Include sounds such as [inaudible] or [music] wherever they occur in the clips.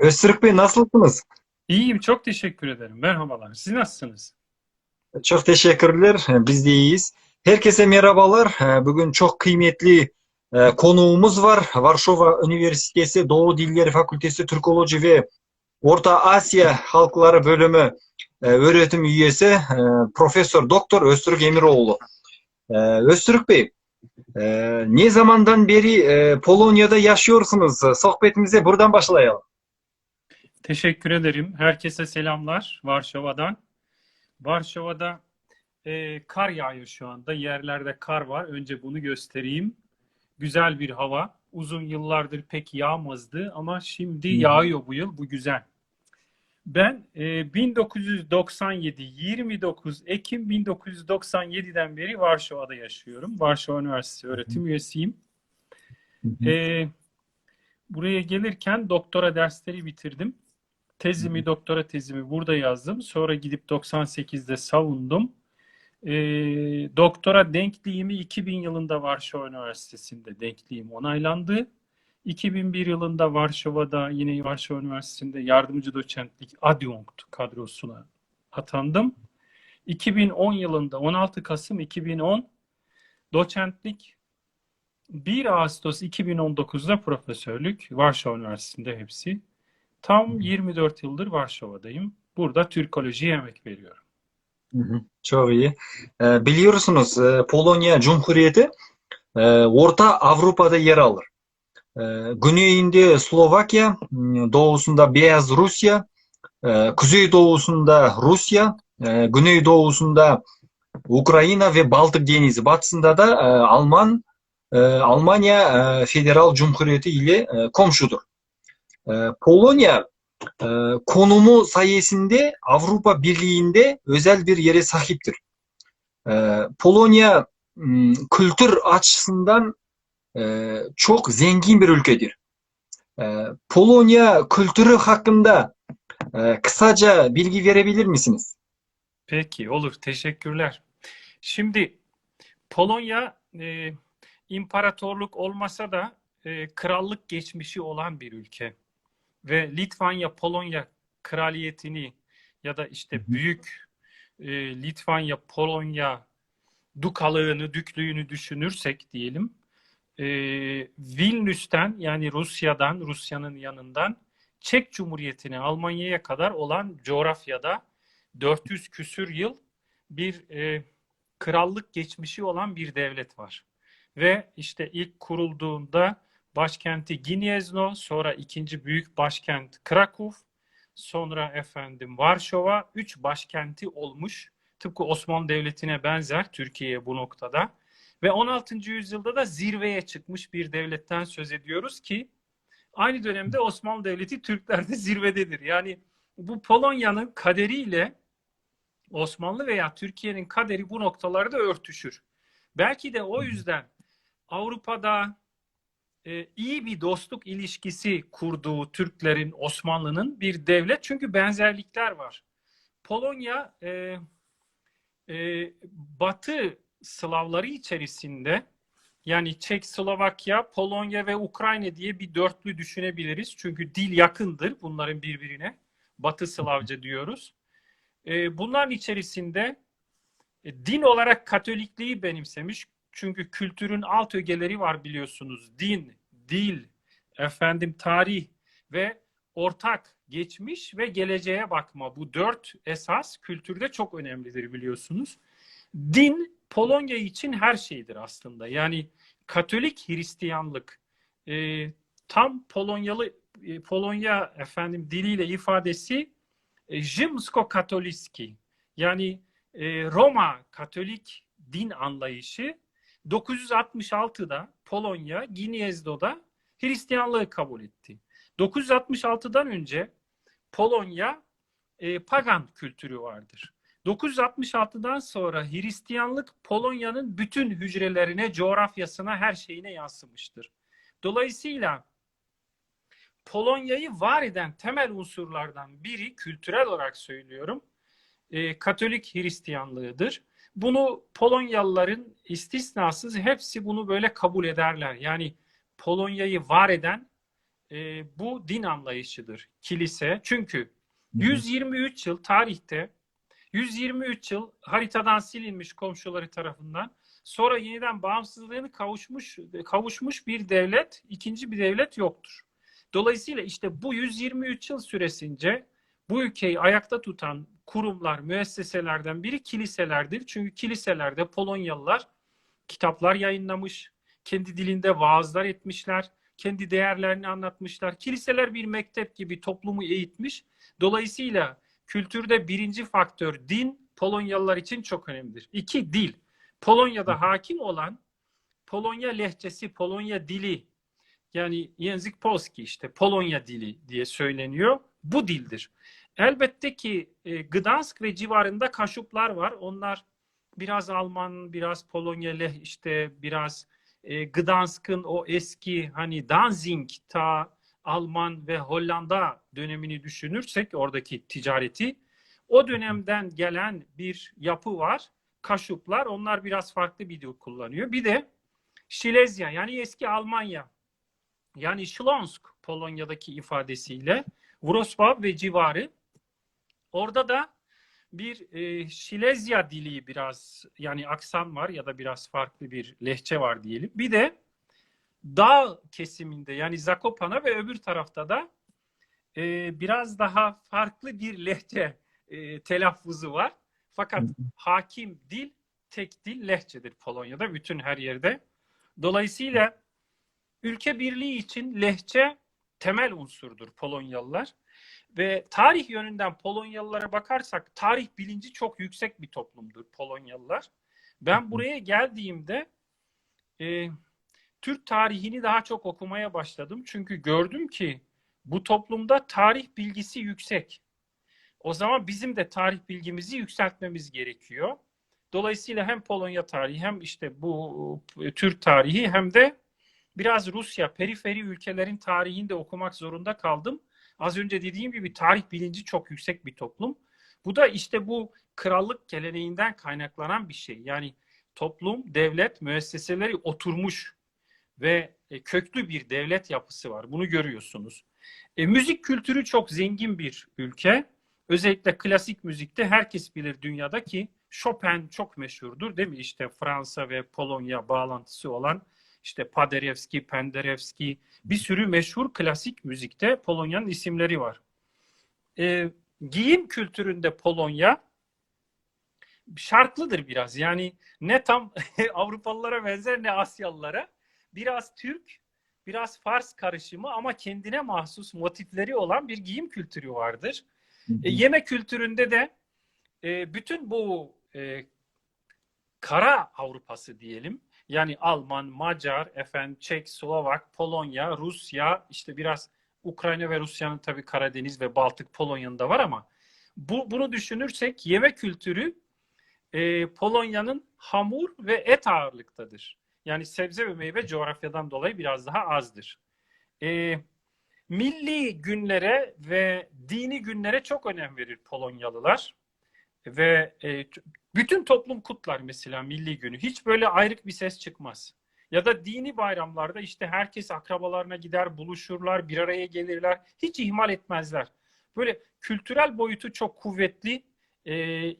Öztürk Bey nasılsınız? İyiyim, çok teşekkür ederim. Merhabalar. Siz nasılsınız? Çok teşekkürler. Biz de iyiyiz. Herkese merhabalar. Bugün çok kıymetli e, konuğumuz var. Varşova Üniversitesi Doğu Dilleri Fakültesi Türkoloji ve Orta Asya Halkları Bölümü e, öğretim üyesi e, Profesör Doktor Öztürk Emiroğlu. Öztürk Bey, ne zamandan beri Polonya'da yaşıyorsunuz? Sohbetimize buradan başlayalım. Teşekkür ederim. Herkese selamlar Varşova'dan. Varşova'da e, kar yağıyor şu anda. Yerlerde kar var. Önce bunu göstereyim. Güzel bir hava. Uzun yıllardır pek yağmazdı ama şimdi yağıyor bu yıl. Bu güzel. Ben e, 1997, 29 Ekim 1997'den beri Varşova'da yaşıyorum. Varşova Üniversitesi öğretim üyesiyim. E, buraya gelirken doktora dersleri bitirdim. Tezimi, doktora tezimi burada yazdım. Sonra gidip 98'de savundum. E, doktora denkliğimi 2000 yılında Varşova Üniversitesi'nde denkliğim onaylandı. 2001 yılında Varşova'da yine Varşova Üniversitesi'nde yardımcı doçentlik adjunkt kadrosuna atandım. 2010 yılında 16 Kasım 2010 doçentlik 1 Ağustos 2019'da profesörlük Varşova Üniversitesi'nde hepsi. Tam 24 yıldır Varşova'dayım. Burada Türkolojiye emek veriyorum. Çok iyi. Ee, biliyorsunuz e, Polonya Cumhuriyeti e, Orta Avrupa'da yer alır. E, güneyinde Slovakya, doğusunda Beyaz Rusya, kuzeydoğusunda Rusya, güneydoğusunda Ukrayna ve Baltık Denizi, batısında da Alman Almanya Federal Cumhuriyeti ile komşudur. Polonya e, konumu sayesinde Avrupa Birliği'nde özel bir yere sahiptir. E, Polonya kültür açısından e, çok zengin bir ülkedir. Polonya kültürü hakkında kısaca bilgi verebilir misiniz? Peki, olur. Teşekkürler. Şimdi Polonya e, imparatorluk olmasa da e, krallık geçmişi olan bir ülke ve Litvanya Polonya kraliyetini ya da işte büyük e, Litvanya Polonya dukalığını, düklüğünü düşünürsek diyelim e, Vilnius'ten yani Rusya'dan, Rusya'nın yanından Çek Cumhuriyeti'ne, Almanya'ya kadar olan coğrafyada 400 küsür yıl bir e, krallık geçmişi olan bir devlet var. Ve işte ilk kurulduğunda başkenti Gniezno, sonra ikinci büyük başkent Krakow, sonra efendim Varşova, üç başkenti olmuş. Tıpkı Osmanlı Devleti'ne benzer Türkiye bu noktada. Ve 16. yüzyılda da zirveye çıkmış bir devletten söz ediyoruz ki aynı dönemde Osmanlı Devleti Türklerde zirvededir. Yani bu Polonya'nın kaderiyle Osmanlı veya Türkiye'nin kaderi bu noktalarda örtüşür. Belki de o yüzden Avrupa'da e, iyi bir dostluk ilişkisi kurduğu Türklerin, Osmanlı'nın bir devlet. Çünkü benzerlikler var. Polonya e, e, Batı Slavları içerisinde yani Çek, Slovakya, Polonya ve Ukrayna diye bir dörtlü düşünebiliriz. Çünkü dil yakındır bunların birbirine. Batı Slavca diyoruz. E, bunların içerisinde e, din olarak Katolikliği benimsemiş. Çünkü kültürün alt ögeleri var biliyorsunuz. Din, dil, efendim tarih ve ortak geçmiş ve geleceğe bakma. Bu dört esas kültürde çok önemlidir biliyorsunuz. Din Polonya için her şeydir aslında. Yani Katolik Hristiyanlık e, tam Polonyalı e, Polonya efendim diliyle ifadesi e, Rzymsko-Katolicki yani e, Roma Katolik din anlayışı 966'da Polonya Gniezno'da Hristiyanlığı kabul etti. 966'dan önce Polonya e, pagan kültürü vardır. 966'dan sonra Hristiyanlık Polonya'nın bütün hücrelerine, coğrafyasına, her şeyine yansımıştır. Dolayısıyla Polonya'yı var eden temel unsurlardan biri kültürel olarak söylüyorum e, Katolik Hristiyanlığıdır. Bunu Polonyalıların istisnasız hepsi bunu böyle kabul ederler. Yani Polonya'yı var eden e, bu din anlayışıdır. Kilise. Çünkü 123 yıl tarihte 123 yıl haritadan silinmiş komşuları tarafından sonra yeniden bağımsızlığını kavuşmuş kavuşmuş bir devlet, ikinci bir devlet yoktur. Dolayısıyla işte bu 123 yıl süresince bu ülkeyi ayakta tutan kurumlar, müesseselerden biri kiliselerdir. Çünkü kiliselerde Polonyalılar kitaplar yayınlamış, kendi dilinde vaazlar etmişler, kendi değerlerini anlatmışlar. Kiliseler bir mektep gibi toplumu eğitmiş. Dolayısıyla kültürde birinci faktör din Polonyalılar için çok önemlidir. İki dil. Polonya'da hakim olan Polonya lehçesi, Polonya dili yani Język Polski işte Polonya dili diye söyleniyor. Bu dildir. Elbette ki e, Gdansk ve civarında kaşuplar var. Onlar biraz Alman, biraz Polonya leh işte biraz e, Gdansk'ın o eski hani Danzig ta Alman ve Hollanda dönemini düşünürsek oradaki ticareti o dönemden gelen bir yapı var. Kaşuplar onlar biraz farklı bir dil kullanıyor. Bir de Şilezya yani eski Almanya yani Śląsk Polonya'daki ifadesiyle Wrocław ve civarı orada da bir e, Şilezya dili biraz yani aksan var ya da biraz farklı bir lehçe var diyelim. Bir de dağ kesiminde yani Zakopana ve öbür tarafta da e, biraz daha farklı bir lehçe e, telaffuzu var. Fakat hakim dil tek dil lehçedir Polonya'da bütün her yerde. Dolayısıyla ülke birliği için lehçe temel unsurdur Polonyalılar. Ve tarih yönünden Polonyalılara bakarsak tarih bilinci çok yüksek bir toplumdur Polonyalılar. Ben buraya geldiğimde e, Türk tarihini daha çok okumaya başladım. Çünkü gördüm ki bu toplumda tarih bilgisi yüksek. O zaman bizim de tarih bilgimizi yükseltmemiz gerekiyor. Dolayısıyla hem Polonya tarihi hem işte bu e, Türk tarihi hem de biraz Rusya, periferi ülkelerin tarihini de okumak zorunda kaldım. Az önce dediğim gibi tarih bilinci çok yüksek bir toplum. Bu da işte bu krallık geleneğinden kaynaklanan bir şey. Yani toplum, devlet, müesseseleri oturmuş ve e, köklü bir devlet yapısı var. Bunu görüyorsunuz. E, müzik kültürü çok zengin bir ülke. Özellikle klasik müzikte herkes bilir dünyada ki Chopin çok meşhurdur değil mi? İşte Fransa ve Polonya bağlantısı olan işte Paderewski, Penderecki bir sürü meşhur klasik müzikte Polonya'nın isimleri var. E, giyim kültüründe Polonya şarklıdır biraz. Yani ne tam [laughs] Avrupalılara benzer ne Asyalılara. Biraz Türk, biraz Fars karışımı ama kendine mahsus motifleri olan bir giyim kültürü vardır. E, yeme kültüründe de e, bütün bu e, kara Avrupası diyelim. Yani Alman, Macar, efendim Çek, Slovak, Polonya, Rusya, işte biraz Ukrayna ve Rusya'nın tabii Karadeniz ve Baltık Polonya'nın da var ama bu bunu düşünürsek yeme kültürü e, Polonya'nın hamur ve et ağırlıktadır. Yani sebze ve meyve coğrafyadan dolayı biraz daha azdır. E, milli günlere ve dini günlere çok önem verir Polonyalılar. Ve e, bütün toplum kutlar mesela milli günü. Hiç böyle ayrık bir ses çıkmaz. Ya da dini bayramlarda işte herkes akrabalarına gider, buluşurlar, bir araya gelirler. Hiç ihmal etmezler. Böyle kültürel boyutu çok kuvvetli e, e,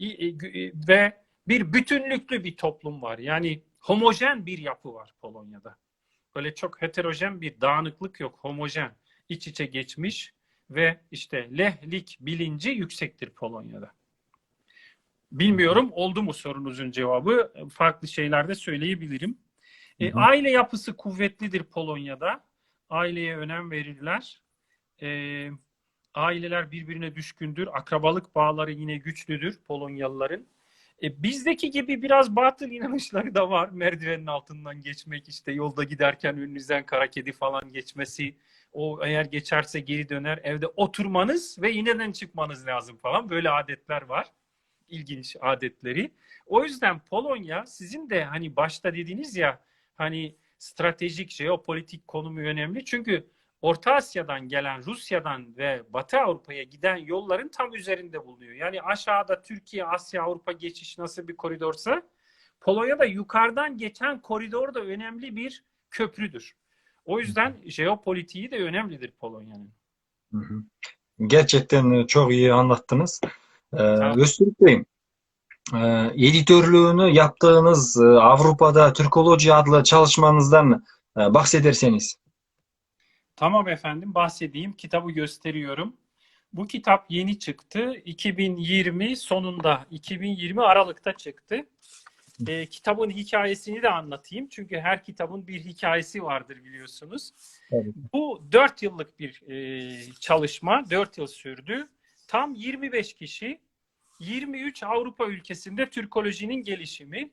ve bir bütünlüklü bir toplum var. Yani homojen bir yapı var Polonya'da. Böyle çok heterojen bir dağınıklık yok, homojen, iç içe geçmiş ve işte lehlik bilinci yüksektir Polonya'da. Bilmiyorum oldu mu sorunuzun cevabı. Farklı şeyler de söyleyebilirim. E, aile yapısı kuvvetlidir Polonya'da. Aileye önem verirler. E, aileler birbirine düşkündür. Akrabalık bağları yine güçlüdür Polonyalıların. E, bizdeki gibi biraz batıl inanışları da var. Merdivenin altından geçmek, işte yolda giderken önünüzden kara kedi falan geçmesi. O eğer geçerse geri döner. Evde oturmanız ve yeniden çıkmanız lazım falan. Böyle adetler var ilginç adetleri. O yüzden Polonya sizin de hani başta dediğiniz ya hani stratejik jeopolitik konumu önemli. Çünkü Orta Asya'dan gelen Rusya'dan ve Batı Avrupa'ya giden yolların tam üzerinde bulunuyor. Yani aşağıda Türkiye, Asya, Avrupa geçiş nasıl bir koridorsa Polonya'da yukarıdan geçen koridor da önemli bir köprüdür. O yüzden jeopolitiği de önemlidir Polonya'nın. Gerçekten e, çok iyi anlattınız. Ee, ol. Öztürk e, editörlüğünü yaptığınız e, Avrupa'da Türkoloji adlı çalışmanızdan e, bahsederseniz. Tamam efendim bahsedeyim. Kitabı gösteriyorum. Bu kitap yeni çıktı. 2020 sonunda, 2020 Aralık'ta çıktı. Ee, kitabın hikayesini de anlatayım. Çünkü her kitabın bir hikayesi vardır biliyorsunuz. Evet. Bu 4 yıllık bir e, çalışma. 4 yıl sürdü. Tam 25 kişi 23 Avrupa ülkesinde Türkolojinin gelişimi.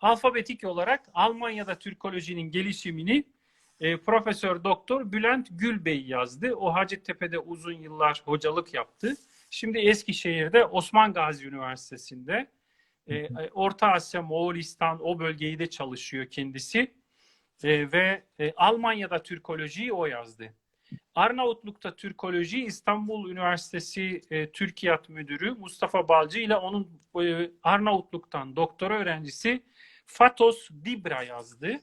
Alfabetik olarak Almanya'da Türkolojinin gelişimini e, Profesör Doktor Bülent Gülbey yazdı. O Hacettepe'de uzun yıllar hocalık yaptı. Şimdi Eskişehir'de Osman Gazi Üniversitesi'nde e, Orta Asya, Moğolistan o bölgeyi de çalışıyor kendisi. E, ve e, Almanya'da Türkolojiyi o yazdı. Arnavutluk'ta Türkoloji İstanbul Üniversitesi e, Türkiyat Müdürü Mustafa Balcı ile onun e, Arnavutluk'tan doktora öğrencisi Fatos Dibra yazdı.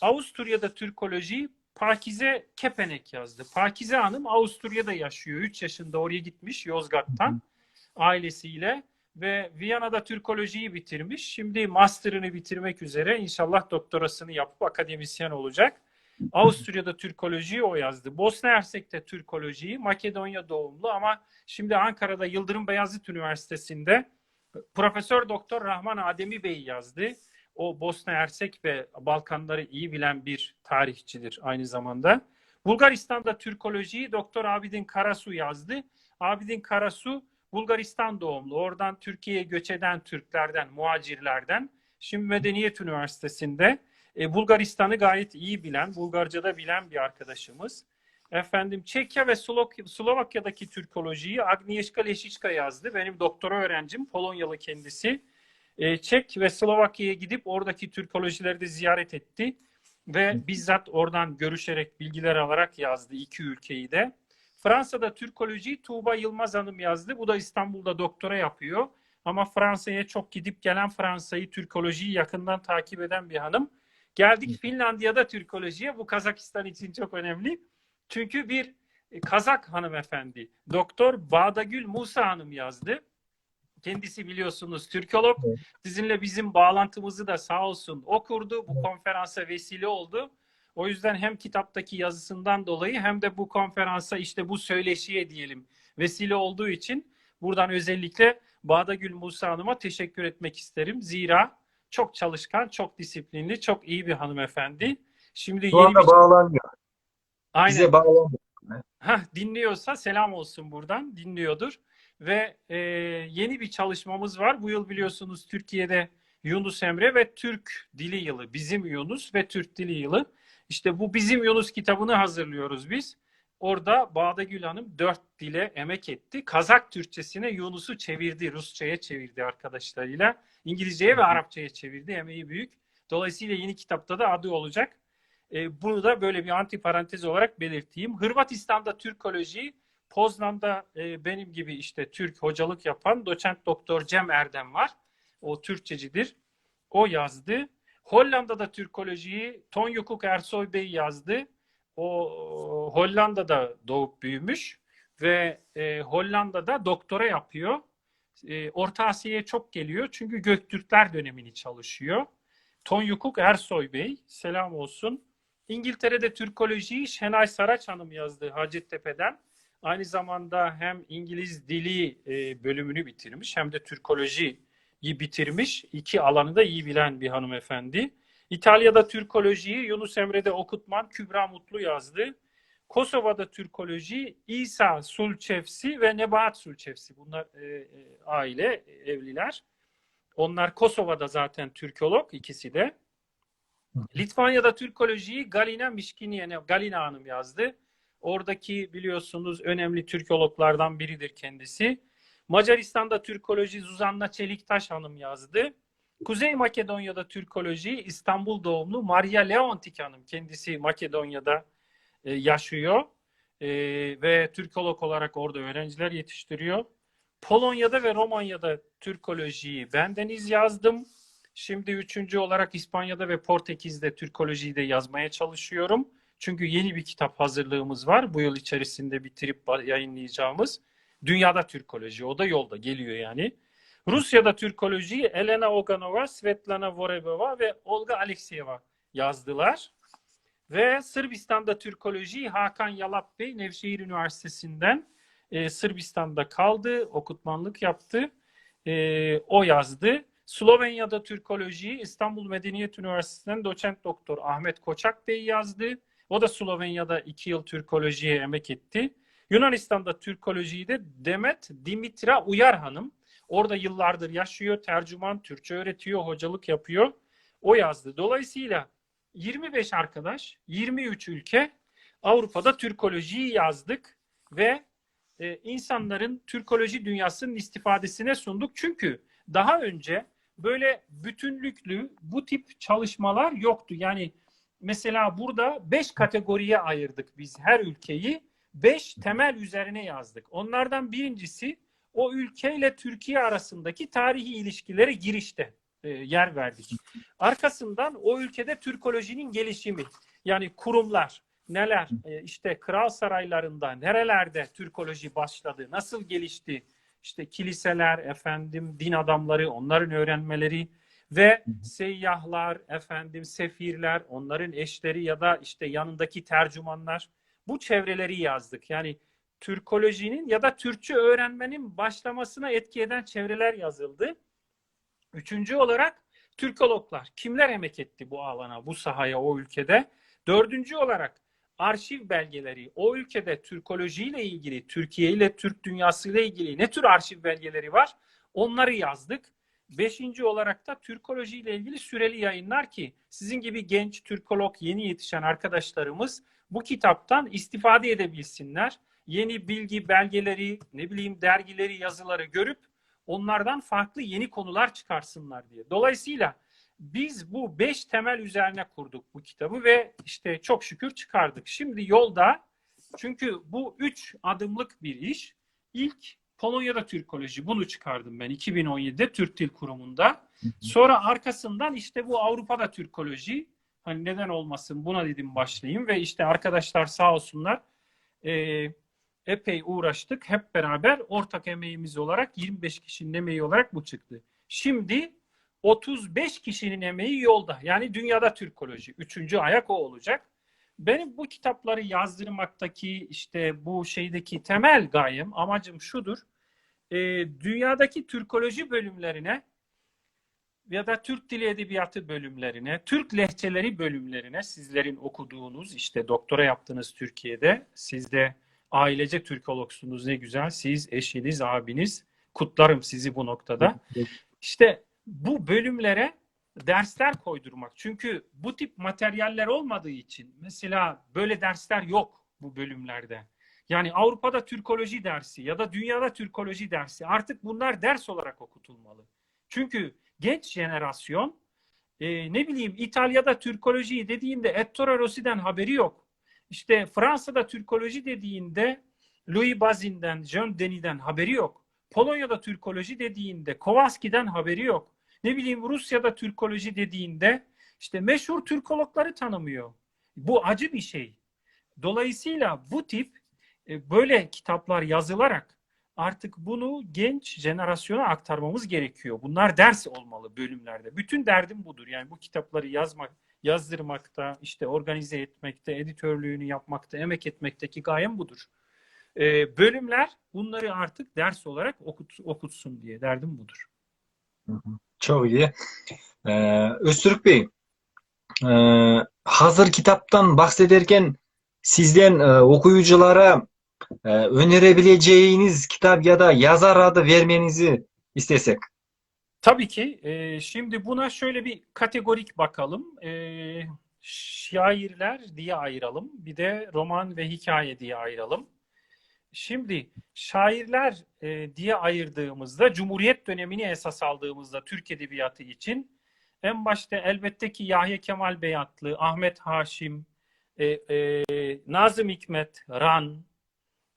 Avusturya'da Türkoloji Pakize Kepenek yazdı. Pakize Hanım Avusturya'da yaşıyor. 3 yaşında oraya gitmiş Yozgat'tan ailesiyle ve Viyana'da Türkolojiyi bitirmiş. Şimdi master'ını bitirmek üzere inşallah doktorasını yapıp akademisyen olacak. Avusturya'da Türkolojiyi o yazdı. Bosna Hersek'te Türkolojiyi, Makedonya doğumlu ama şimdi Ankara'da Yıldırım Beyazıt Üniversitesi'nde Profesör Doktor Rahman Ademi Bey yazdı. O Bosna Hersek ve Balkanları iyi bilen bir tarihçidir aynı zamanda. Bulgaristan'da Türkolojiyi Doktor Abidin Karasu yazdı. Abidin Karasu Bulgaristan doğumlu. Oradan Türkiye'ye göç eden Türklerden, muhacirlerden. Şimdi Medeniyet Üniversitesi'nde e, Bulgaristan'ı gayet iyi bilen, Bulgarca'da bilen bir arkadaşımız. Efendim Çekya ve Slovak- Slovakya'daki Türkolojiyi Agnieszka Leşiçka yazdı. Benim doktora öğrencim, Polonyalı kendisi. E, Çek ve Slovakya'ya gidip oradaki Türkolojileri de ziyaret etti. Ve bizzat oradan görüşerek, bilgiler alarak yazdı iki ülkeyi de. Fransa'da Türkoloji Tuğba Yılmaz Hanım yazdı. Bu da İstanbul'da doktora yapıyor. Ama Fransa'ya çok gidip gelen Fransa'yı, Türkolojiyi yakından takip eden bir hanım. Geldik Finlandiya'da Türkolojiye. Bu Kazakistan için çok önemli. Çünkü bir e, Kazak hanımefendi, Doktor Bağdagül Musa Hanım yazdı. Kendisi biliyorsunuz Türkolog. Sizinle bizim bağlantımızı da sağ olsun okurdu. Bu konferansa vesile oldu. O yüzden hem kitaptaki yazısından dolayı hem de bu konferansa işte bu söyleşiye diyelim vesile olduğu için buradan özellikle Bağdagül Musa Hanım'a teşekkür etmek isterim. Zira çok çalışkan, çok disiplinli, çok iyi bir hanımefendi. Şimdi Şu anda bir... bağlanıyor. Aynen. Bize bağlanıyor. Hah, dinliyorsa selam olsun buradan. Dinliyordur. Ve e, yeni bir çalışmamız var. Bu yıl biliyorsunuz Türkiye'de Yunus Emre ve Türk Dili Yılı. Bizim Yunus ve Türk Dili Yılı. İşte bu Bizim Yunus kitabını hazırlıyoruz biz. Orada Bağdagül Hanım dört dile emek etti. Kazak Türkçesine Yunus'u çevirdi, Rusça'ya çevirdi arkadaşlarıyla. İngilizceye ve Arapça'ya çevirdi. Emeği büyük. Dolayısıyla yeni kitapta da adı olacak. E, bunu da böyle bir antiparantez olarak belirteyim. Hırvatistan'da Türkoloji, Poznan'da e, benim gibi işte Türk hocalık yapan doçent doktor Cem Erdem var. O Türkçecidir. O yazdı. Hollanda'da Türkolojiyi Tonyukuk Ersoy Bey yazdı. O Hollanda'da doğup büyümüş ve e, Hollanda'da doktora yapıyor. E, Orta Asya'ya çok geliyor çünkü Göktürkler dönemini çalışıyor. Tonyukuk Ersoy Bey, selam olsun. İngiltere'de Türkolojiyi Şenay Saraç Hanım yazdı Hacettepe'den. Aynı zamanda hem İngiliz dili e, bölümünü bitirmiş hem de Türkolojiyi bitirmiş. İki alanı da iyi bilen bir hanımefendi. İtalya'da Türkolojiyi Yunus Emre'de Okutman Kübra Mutlu yazdı. Kosova'da Türkoloji İsa Sulçevsi ve Nebahat Sulçevsi. Bunlar e, e, aile, evliler. Onlar Kosova'da zaten Türkolog ikisi de. Litvanya'da Türkolojiyi Galina Mişkiniyene, Galina Hanım yazdı. Oradaki biliyorsunuz önemli Türkologlardan biridir kendisi. Macaristan'da Türkoloji Zuzanna Çeliktaş Hanım yazdı. Kuzey Makedonya'da Türkoloji İstanbul doğumlu Maria Leontik Hanım. Kendisi Makedonya'da e, yaşıyor e, ve Türkolog olarak orada öğrenciler yetiştiriyor. Polonya'da ve Romanya'da Türkolojiyi bendeniz yazdım. Şimdi üçüncü olarak İspanya'da ve Portekiz'de Türkolojiyi de yazmaya çalışıyorum. Çünkü yeni bir kitap hazırlığımız var. Bu yıl içerisinde bitirip yayınlayacağımız. Dünyada Türkoloji. O da yolda geliyor yani. Rusya'da Türkolojiyi Elena Oganova, Svetlana Vorebova ve Olga Alekseyeva yazdılar. Ve Sırbistan'da Türkolojiyi Hakan Yalap Bey Nevşehir Üniversitesi'nden e, Sırbistan'da kaldı, okutmanlık yaptı. E, o yazdı. Slovenya'da Türkolojiyi İstanbul Medeniyet Üniversitesi'nden doçent doktor Ahmet Koçak Bey yazdı. O da Slovenya'da iki yıl Türkolojiye emek etti. Yunanistan'da Türkolojiyi de Demet Dimitra Uyar Hanım. Orada yıllardır yaşıyor, tercüman, Türkçe öğretiyor, hocalık yapıyor. O yazdı. Dolayısıyla 25 arkadaş, 23 ülke Avrupa'da Türkolojiyi yazdık ve e, insanların Türkoloji dünyasının istifadesine sunduk. Çünkü daha önce böyle bütünlüklü bu tip çalışmalar yoktu. Yani mesela burada 5 kategoriye ayırdık biz her ülkeyi. 5 temel üzerine yazdık. Onlardan birincisi o ülkeyle Türkiye arasındaki tarihi ilişkilere girişte e, yer verdik. Arkasından o ülkede Türkolojinin gelişimi yani kurumlar neler e, işte kral saraylarında nerelerde Türkoloji başladı nasıl gelişti işte kiliseler efendim din adamları onların öğrenmeleri ve seyyahlar efendim sefirler onların eşleri ya da işte yanındaki tercümanlar bu çevreleri yazdık. Yani Türkolojinin ya da Türkçe öğrenmenin başlamasına etki eden çevreler yazıldı. Üçüncü olarak Türkologlar. Kimler emek etti bu alana, bu sahaya, o ülkede? Dördüncü olarak arşiv belgeleri. O ülkede Türkolojiyle ilgili, Türkiye ile Türk dünyası ile ilgili ne tür arşiv belgeleri var? Onları yazdık. Beşinci olarak da Türkoloji ile ilgili süreli yayınlar ki sizin gibi genç Türkolog yeni yetişen arkadaşlarımız bu kitaptan istifade edebilsinler. Yeni bilgi, belgeleri, ne bileyim dergileri, yazıları görüp onlardan farklı yeni konular çıkarsınlar diye. Dolayısıyla biz bu beş temel üzerine kurduk bu kitabı ve işte çok şükür çıkardık. Şimdi yolda çünkü bu üç adımlık bir iş. İlk Polonya'da Türkoloji bunu çıkardım ben 2017'de Türk Dil Kurumu'nda. Sonra arkasından işte bu Avrupa'da Türkoloji hani neden olmasın buna dedim başlayayım ve işte arkadaşlar sağ olsunlar e, epey uğraştık. Hep beraber ortak emeğimiz olarak 25 kişinin emeği olarak bu çıktı. Şimdi 35 kişinin emeği yolda. Yani dünyada Türkoloji. Üçüncü ayak o olacak. Benim bu kitapları yazdırmaktaki işte bu şeydeki temel gayem, amacım şudur. E, dünyadaki Türkoloji bölümlerine ya da Türk Dili Edebiyatı bölümlerine, Türk lehçeleri bölümlerine sizlerin okuduğunuz işte doktora yaptığınız Türkiye'de siz de ailece Türkologsunuz ne güzel. Siz, eşiniz, abiniz kutlarım sizi bu noktada. İşte bu bölümlere dersler koydurmak. Çünkü bu tip materyaller olmadığı için mesela böyle dersler yok bu bölümlerde. Yani Avrupa'da Türkoloji dersi ya da dünyada Türkoloji dersi artık bunlar ders olarak okutulmalı. Çünkü genç jenerasyon e, ne bileyim İtalya'da Türkoloji dediğinde Ettore Rossi'den haberi yok. İşte Fransa'da Türkoloji dediğinde Louis Bazin'den, Jean Denis'den haberi yok. Polonya'da Türkoloji dediğinde Kowalski'den haberi yok. Ne bileyim Rusya'da Türkoloji dediğinde işte meşhur Türkologları tanımıyor. Bu acı bir şey. Dolayısıyla bu tip e, böyle kitaplar yazılarak artık bunu genç jenerasyona aktarmamız gerekiyor. Bunlar ders olmalı bölümlerde. Bütün derdim budur. Yani bu kitapları yazmak, yazdırmakta, işte organize etmekte, editörlüğünü yapmakta, emek etmekteki gayem budur. E, bölümler bunları artık ders olarak okut, okutsun diye derdim budur. Çok iyi. Ee, Öztürk Bey, e, hazır kitaptan bahsederken sizden e, okuyuculara e, önerebileceğiniz kitap ya da yazar adı vermenizi istesek. Tabii ki. E, şimdi buna şöyle bir kategorik bakalım. E, şairler diye ayıralım. Bir de roman ve hikaye diye ayıralım. Şimdi şairler e, diye ayırdığımızda Cumhuriyet dönemini esas aldığımızda Türk Edebiyatı için en başta elbette ki Yahya Kemal Beyatlı, Ahmet Haşim, e, e, Nazım Hikmet, Ran,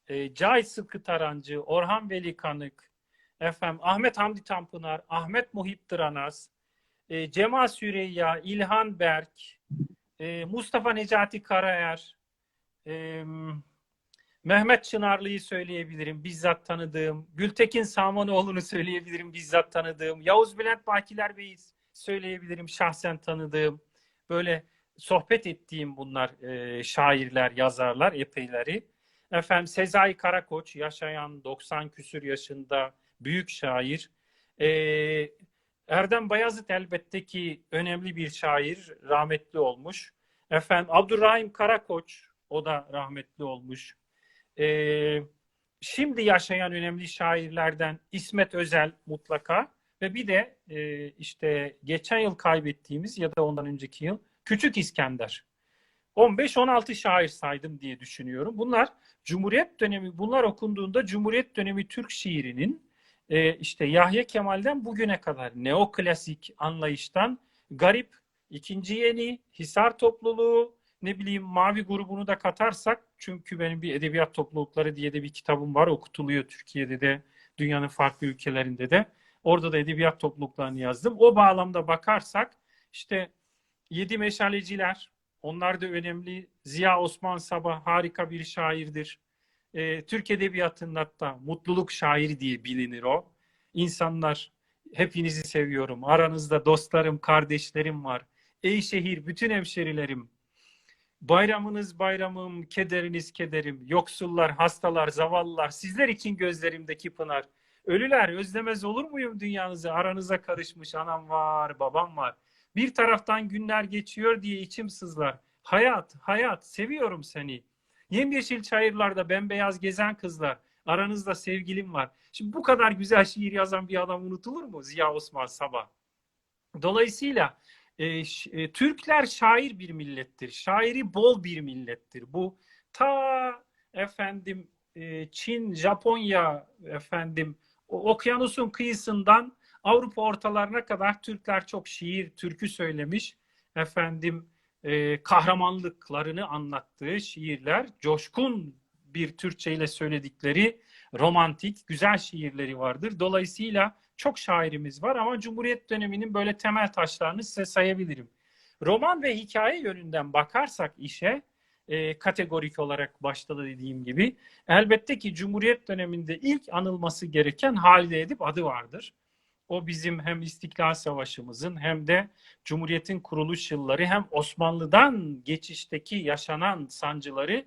e, Cahit Sıtkı Tarancı, Orhan Veli Kanık, efendim Ahmet Hamdi Tanpınar, Ahmet Muhip Dıranaz, e, Cemal Süreyya, İlhan Berk, e, Mustafa Necati Karaer, e, Mehmet Çınarlı'yı söyleyebilirim, bizzat tanıdığım. Gültekin Samanoğlu'nu söyleyebilirim, bizzat tanıdığım. Yavuz Bülent Bakiler Bey'i söyleyebilirim, şahsen tanıdığım. Böyle sohbet ettiğim bunlar e, şairler, yazarlar epeyleri. Efendim Sezai Karakoç, yaşayan 90 küsür yaşında büyük şair. E, Erdem Bayazıt elbette ki önemli bir şair, rahmetli olmuş. Efendim Abdurrahim Karakoç, o da rahmetli olmuş. Ee, şimdi yaşayan önemli şairlerden İsmet Özel mutlaka ve bir de e, işte geçen yıl kaybettiğimiz ya da ondan önceki yıl Küçük İskender. 15-16 şair saydım diye düşünüyorum. Bunlar Cumhuriyet dönemi, bunlar okunduğunda Cumhuriyet dönemi Türk şiirinin e, işte Yahya Kemal'den bugüne kadar neoklasik anlayıştan garip, ikinci yeni, Hisar topluluğu, ne bileyim Mavi grubunu da katarsak çünkü benim bir edebiyat toplulukları diye de bir kitabım var okutuluyor Türkiye'de de dünyanın farklı ülkelerinde de orada da edebiyat topluluklarını yazdım. O bağlamda bakarsak işte Yedi Meşaleciler onlar da önemli. Ziya Osman Sabah harika bir şairdir. Ee, Türk Edebiyatı'nda hatta mutluluk şairi diye bilinir o. İnsanlar hepinizi seviyorum. Aranızda dostlarım, kardeşlerim var. Ey şehir, bütün hemşerilerim. Bayramınız bayramım, kederiniz kederim. Yoksullar, hastalar, zavallılar, sizler için gözlerimdeki pınar. Ölüler, özlemez olur muyum dünyanızı? Aranıza karışmış anam var, babam var. Bir taraftan günler geçiyor diye içim sızlar. Hayat, hayat, seviyorum seni. Yemyeşil çayırlarda bembeyaz gezen kızlar. Aranızda sevgilim var. Şimdi bu kadar güzel şiir yazan bir adam unutulur mu? Ziya Osman Sabah. Dolayısıyla e, e, Türkler şair bir millettir. Şairi bol bir millettir. Bu ta efendim e, Çin, Japonya efendim o okyanusun kıyısından Avrupa ortalarına kadar Türkler çok şiir, türkü söylemiş. Efendim e, kahramanlıklarını anlattığı şiirler, coşkun bir Türkçe ile söyledikleri romantik, güzel şiirleri vardır. Dolayısıyla çok şairimiz var ama Cumhuriyet döneminin böyle temel taşlarını size sayabilirim. Roman ve hikaye yönünden bakarsak işe e, kategorik olarak başta da dediğim gibi elbette ki Cumhuriyet döneminde ilk anılması gereken Halide Edip adı vardır. O bizim hem İstiklal Savaşımızın hem de Cumhuriyet'in kuruluş yılları hem Osmanlı'dan geçişteki yaşanan sancıları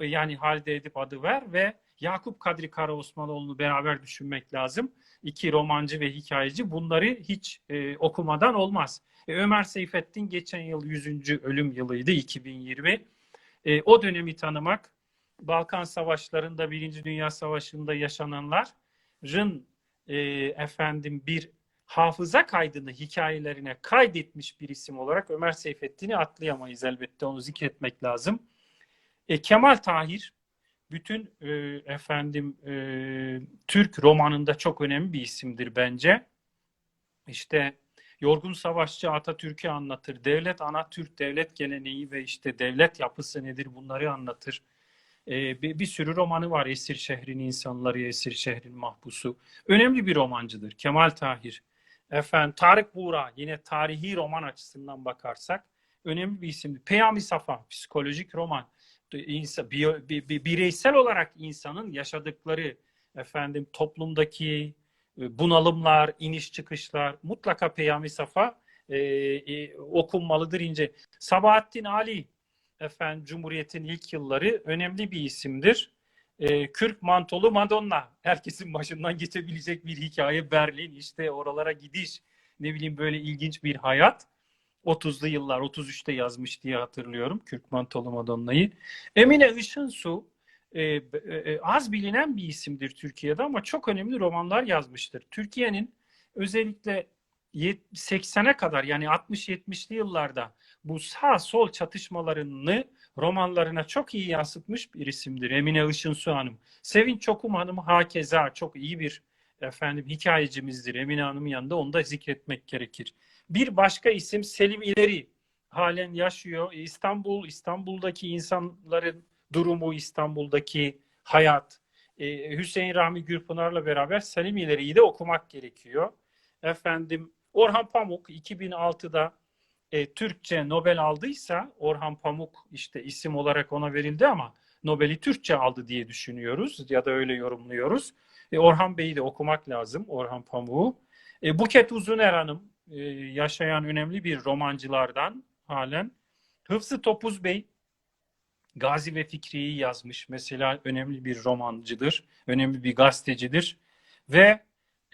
e, yani Halide Edip adı ver ve Yakup Kadri Karaosmanoğlu'nu beraber düşünmek lazım. İki romancı ve hikayeci bunları hiç e, okumadan olmaz. E, Ömer Seyfettin geçen yıl 100. ölüm yılıydı 2020. E, o dönemi tanımak Balkan Savaşları'nda Birinci Dünya Savaşı'nda yaşananların e, efendim bir hafıza kaydını hikayelerine kaydetmiş bir isim olarak Ömer Seyfettin'i atlayamayız elbette onu zikretmek lazım. E, Kemal Tahir bütün e, efendim e, Türk romanında çok önemli bir isimdir bence. İşte Yorgun Savaşçı Atatürk'ü anlatır. Devlet ana Türk devlet geleneği ve işte devlet yapısı nedir bunları anlatır. E, bir, bir sürü romanı var. Esir şehrin insanları, Esir şehrin mahpusu. Önemli bir romancıdır Kemal Tahir. Efendim Tarık Buğra yine tarihi roman açısından bakarsak önemli bir isimdir. Peyami Safa psikolojik roman. İnsan, biyo, bi- bi- bireysel olarak insanın yaşadıkları efendim toplumdaki e, bunalımlar, iniş çıkışlar mutlaka Peyami Safa e, e, okunmalıdır ince. Sabahattin Ali efendim Cumhuriyet'in ilk yılları önemli bir isimdir. E, Kürk Mantolu Madonna herkesin başından geçebilecek bir hikaye Berlin işte oralara gidiş ne bileyim böyle ilginç bir hayat. 30'lu yıllar 33'te yazmış diye hatırlıyorum Kürk Mantolu Madonna'yı. Emine Işınsu e, e, az bilinen bir isimdir Türkiye'de ama çok önemli romanlar yazmıştır. Türkiye'nin özellikle 80'e kadar yani 60-70'li yıllarda bu sağ sol çatışmalarını romanlarına çok iyi yansıtmış bir isimdir Emine Işınsu Hanım. Sevinç Çokum Hanım hakeza çok iyi bir efendim hikayecimizdir. Emine Hanım'ın yanında onu da zikretmek gerekir. Bir başka isim Selim İleri halen yaşıyor. İstanbul, İstanbul'daki insanların durumu, İstanbul'daki hayat. Ee, Hüseyin Rahmi Gürpınar'la beraber Selim İleri'yi de okumak gerekiyor. Efendim Orhan Pamuk 2006'da e, Türkçe Nobel aldıysa Orhan Pamuk işte isim olarak ona verildi ama Nobel'i Türkçe aldı diye düşünüyoruz ya da öyle yorumluyoruz. E, Orhan Bey'i de okumak lazım, Orhan Pamuk'u. E, Buket Uzuner Hanım e, yaşayan önemli bir romancılardan halen. Hıfzı Topuz Bey Gazi ve Fikri'yi yazmış. Mesela önemli bir romancıdır, önemli bir gazetecidir. Ve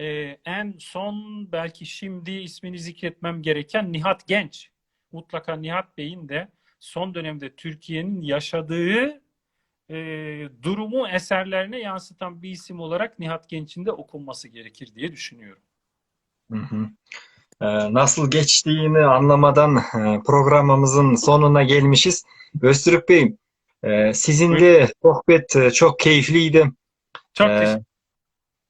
e, en son belki şimdi ismini zikretmem gereken Nihat Genç. Mutlaka Nihat Bey'in de son dönemde Türkiye'nin yaşadığı e, durumu eserlerine yansıtan bir isim olarak Nihat Genç'in de okunması gerekir diye düşünüyorum. Hı hı. Ee, Nasıl geçtiğini anlamadan e, programımızın sonuna gelmişiz. Öztürk Bey, e, sizinle sohbet e, çok keyifliydi. Çok Ee, teşekkür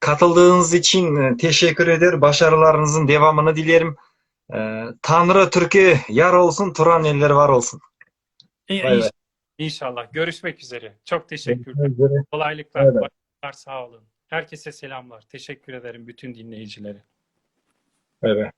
Katıldığınız için e, teşekkür eder. Başarılarınızın devamını dilerim. Ee, Tanrı Türkiye yar olsun, Turan eller var olsun. İyi- Bay bay. İnşallah. Görüşmek üzere. Çok teşekkürler. Kolaylıklar, başarılar, sağ olun. Herkese selamlar. Teşekkür ederim bütün dinleyicilere. Bay.